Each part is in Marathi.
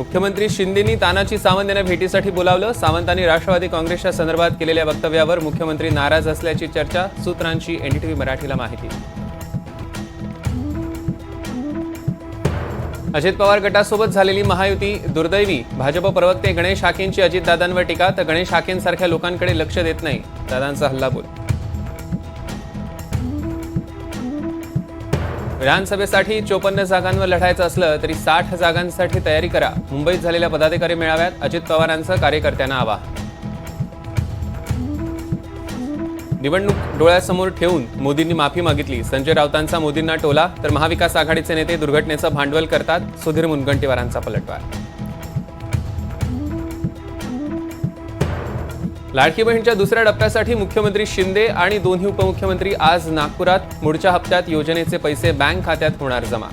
मुख्यमंत्री शिंदेनी तानाजी सावंत यांना भेटीसाठी बोलावलं. सावंतांनी राष्ट्रवादी काँग्रेसच्या संदर्भात केलेल्या वक्तव्यावर मुख्यमंत्री नाराज असल्याची चर्चा सूत्रांची एनडीटीव्ही मराठीला माहिती. अजित पवार गटासोबत झालेली महायुती दुर्दैवी. भाजप प्रवक्ते गणेश हाकेंची अजितदादांवर टीका तर गणेश हाकेंसारख्या लोकांकडे लक्ष देत नाही. दादांचा हल्लाबोल विधानसभेसाठी चोपन्न जागांवर लढायचं असलं तरी साठ जागांसाठी तयारी करा. मुंबईत झालेल्या पदाधिकारी मेळाव्यात अजित पवारांचं कार्यकर्त्यांना आवाहन. निवडणूक डोळ्यासमोर ठेवून मोदींनी माफी मागितली. संजय राऊतांचा मोदींना टोला तर महाविकास आघाडीचे नेते दुर्घटनेचं भांडवल करतात सुधीर मुनगंटीवारांचा पलटवार. लाडकी बहीणच्या दुसऱ्या टप्प्यासाठी मुख्यमंत्री शिंदे आणि दोन्ही उपमुख्यमंत्री आज नागपुरात पुढच्या हप्त्यात योजनेचे पैसे बँक खात्यात होणार जमा.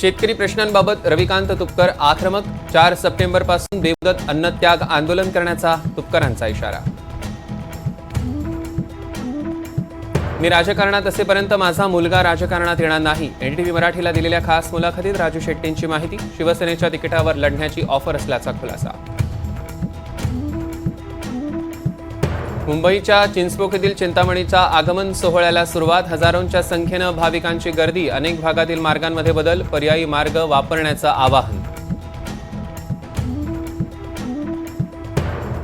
शेतकरी प्रश्नांबाबत रविकांत तुपकर आक्रमक चार सप्टेंबरपासून बेमुदत अन्नत्याग आंदोलन करण्याचा तुपकरांचा इशारा. मी राजकारणात असेपर्यंत माझा मुलगा राजकारणात येणार नाही. एनटीव्ही मराठीला दिलेल्या खास मुलाखतीत राजू शेट्टींची माहिती. शिवसेनेच्या तिकिटावर लढण्याची ऑफर असल्याचा खुलासा. मुंबईच्या चिंचपोकीतील चिंतामणीचा चिंतामणीच्या आगमन सोहळ्याला सुरुवात. हजारोंच्या संख्येनं भाविकांची गर्दी. अनेक भागातील मार्गांमध्ये बदल. पर्यायी मार्ग वापरण्याचं आवाहन.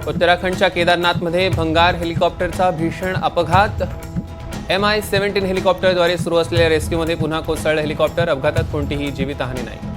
उत्तराखंडच्या केदारनाथमध्ये भंगार हेलिकॉप्टरचा भीषण अपघात. एम आय सेव्हन्टीन हेलिकॉप्टरद्वारे सुरू असलेल्या रेस्क्यूमध्ये पुन्हा कोसळलं हेलिकॉप्टर अपघातात कोणतीही जीवितहानी नाही.